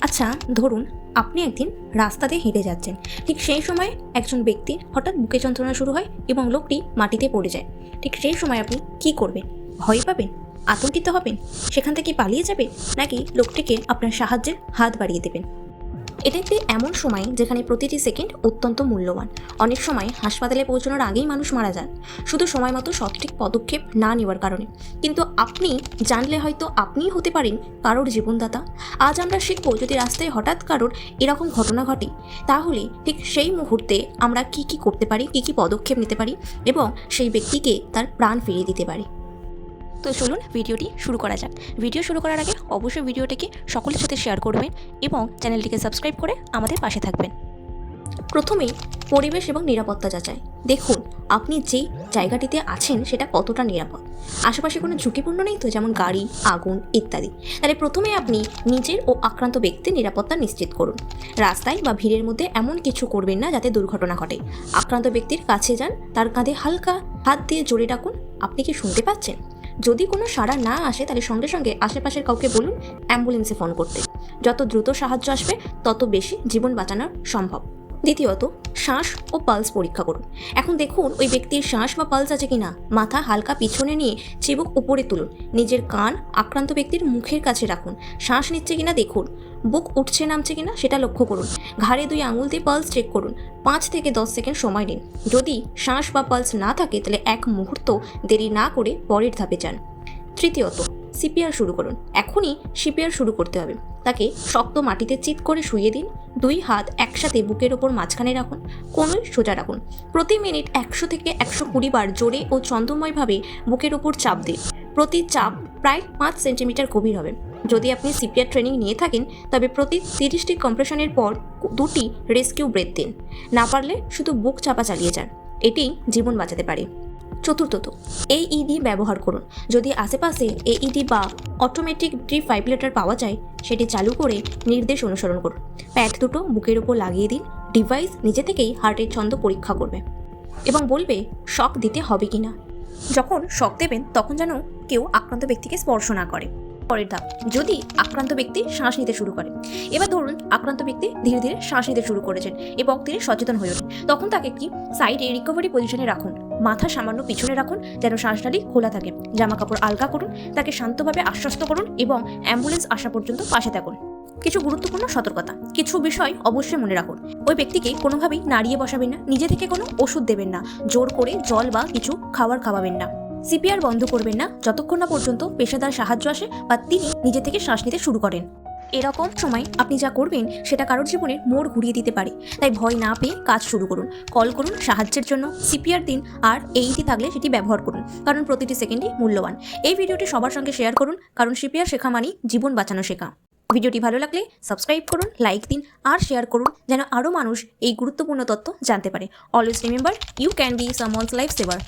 আচ্ছা ধরুন আপনি একদিন রাস্তাতে হেঁটে যাচ্ছেন। ঠিক সেই সময় একজন ব্যক্তি হঠাৎ বুকে যন্ত্রণা শুরু হয় এবং লোকটি মাটিতে পড়ে যায়। ঠিক সেই সময় আপনি কি করবেন? ভয় পাবেন? আতঙ্কিত হবেন? সেখান থেকে পালিয়ে যাবেন নাকি লোকটিকে আপনার সাহায্যের হাত বাড়িয়ে দেবেন? এটা একটি এমন সময় যেখানে প্রতিটি সেকেন্ড অত্যন্ত মূল্যবান। অনেক সময় হাসপাতালে পৌঁছানোর আগেই মানুষ মারা যান। শুধু সময় মতো সঠিক পদক্ষেপ না নেওয়ার কারণে। কিন্তু আপনি জানলে হয়তো আপনিই হতে পারেন কারোর জীবনদাতা। আজ আমরা শিখব যদি রাস্তায় হঠাৎ কারোর এরকম ঘটনা ঘটে, তাহলে ঠিক সেই মুহূর্তে আমরা কি কি করতে পারি, কি কি পদক্ষেপ নিতে পারি এবং সেই ব্যক্তিকে তার প্রাণ ফিরিয়ে দিতে পারি। তো চলুন ভিডিওটি শুরু করা যাক। ভিডিও শুরু করার আগে অবশ্যই ভিডিওটিকে সকলের সাথে শেয়ার করবেন এবং চ্যানেলটিকে সাবস্ক্রাইব করে আমাদের পাশে থাকবেন। প্রথমেই পরিবেশ এবং নিরাপত্তা যাচাই। দেখুন, আপনি যেই জায়গাটিতে আছেন সেটা কতটা নিরাপদ? আশেপাশে কোনো ঝুঁকিপূর্ণ নেই তো? যেমন গাড়ি, আগুন ইত্যাদি। তাহলে প্রথমে আপনি নিজের ও আক্রান্ত ব্যক্তির নিরাপত্তা নিশ্চিত করুন। রাস্তায় বা ভিড়ের মধ্যে এমন কিছু করবেন না যাতে দুর্ঘটনা ঘটে। আক্রান্ত ব্যক্তির কাছে যান, তার কাঁধে হালকা হাত দিয়ে জোরে ডাকুন। আপনি কি শুনতে পাচ্ছেন? যদি কোনো সাড়া না আসে, তাহলে সঙ্গে সঙ্গে আশেপাশের কাউকে বলুন, অ্যাম্বুলেন্সে ফোন করতে। যত দ্রুত সাহায্য আসবে, তত বেশি জীবন বাঁচানো সম্ভব। দ্বিতীয়ত, শ্বাস ও পালস পরীক্ষা করুন। এখন দেখুন ওই ব্যক্তির শ্বাস বা পালস আছে কিনা। মাথা হালকা পিছনে নিয়ে চিবুক উপরে তুলুন। নিজের কান আক্রান্ত ব্যক্তির মুখের কাছে রাখুন। শ্বাস নিচ্ছে কিনা দেখুন। বুক উঠছে নামছে কিনা সেটা লক্ষ্য করুন। ঘাড়ে দুই আঙুল দিয়ে পালস চেক করুন। পাঁচ থেকে দশ সেকেন্ড সময় নিন। যদি শ্বাস বা পালস না থাকে, তাহলে এক মুহূর্ত দেরি না করে পরের ধাপে যান। তৃতীয়ত সিপিআর শুরু করুন। এখনই সিপিআর শুরু করতে হবে। তাকে শক্ত মাটিতে চিৎ করে শুইয়ে দিন। দুই হাত একসাথে বুকের ওপর মাঝখানে রাখুন। কোনোই সোজা রাখুন। প্রতি মিনিট একশো থেকে একশো কুড়ি বার জোরে ও ছন্দময়ভাবে বুকের ওপর চাপ দিন। প্রতি চাপ প্রায় পাঁচ সেন্টিমিটার গভীর হবে। যদি আপনি সিপিআর ট্রেনিং নিয়ে থাকেন, তবে প্রতি তিরিশটি কম্প্রেশনের পর দুটি রেস্কিউ ব্রেথ দিন। না পারলে শুধু বুক চাপা চালিয়ে যান। এটি জীবন বাঁচাতে পারে। চতুর্থত। এইইডি ব্যবহার করুন। যদি আশেপাশে এইইডি বা অটোমেটিক ডিফাইবলেটার পাওয়া যায়, সেটি চালু করে নির্দেশ অনুসরণ করুন। প্যাড দুটো বুকের ওপর লাগিয়ে দিন। ডিভাইস নিজে থেকেই হার্টের ছন্দ পরীক্ষা করবে এবং বলবে শক দিতে হবে কি না যখন শক দেবেন, তখন যেন কেউ আক্রান্ত ব্যক্তিকে স্পর্শ না করে। পরের ধাপ, যদি আক্রান্ত ব্যক্তি শ্বাস নিতে শুরু করে। এবার ধরুন আক্রান্ত ব্যক্তি ধীরে ধীরে শ্বাস নিতে শুরু করেছেন এবং তিনি সচেতন হয়ে ওঠেন। তখন তাকে একটি সাইডে রিকভারি পজিশনে রাখুন। মাথা সামান্য পিছনে রাখুন, যেন শ্বাসনালী খোলা থাকে। জামা কাপড় আলগা করুন, তাকে শান্তভাবে আশ্বস্ত করুন এবং অ্যাম্বুলেন্স আসা পর্যন্ত পাশে থাকুন। কিছু গুরুত্বপূর্ণ সতর্কতা, কিছু বিষয় অবশ্যই মনে রাখুন। ওই ব্যক্তিকে কোনোভাবেই নাড়িয়ে বসাবেন না, নিজে থেকে কোনো ওষুধ দেবেন না, জোর করে জল বা কিছু খাবার খাওয়াবেন না। সিপিআর বন্ধ করবেন না। যতক্ষণ না পর্যন্ত পেশাদার সাহায্য আসে বা তিনি নিজে থেকে শ্বাস নিতে শুরু করেন। এরকম সময় আপনি যা করবেন, সেটা কারোর জীবনের মোড় ঘুরিয়ে দিতে পারে। তাই ভয় না পেয়ে কাজ শুরু করুন। কল করুন সাহায্যের জন্য। সিপিআর দিন আর এইটি থাকলে সেটি ব্যবহার করুন। কারণ প্রতিটি সেকেন্ডই মূল্যবান। এই ভিডিওটি সবার সঙ্গে শেয়ার করুন। কারণ সিপিআর শেখা মানেই জীবন বাঁচানো শেখা। ভিডিওটি ভালো লাগলে সাবস্ক্রাইব করুন, লাইক দিন আর শেয়ার করুন যেন আরও মানুষ এই গুরুত্বপূর্ণ তথ্য জানতে পারে। Always remember you can be someone's life saver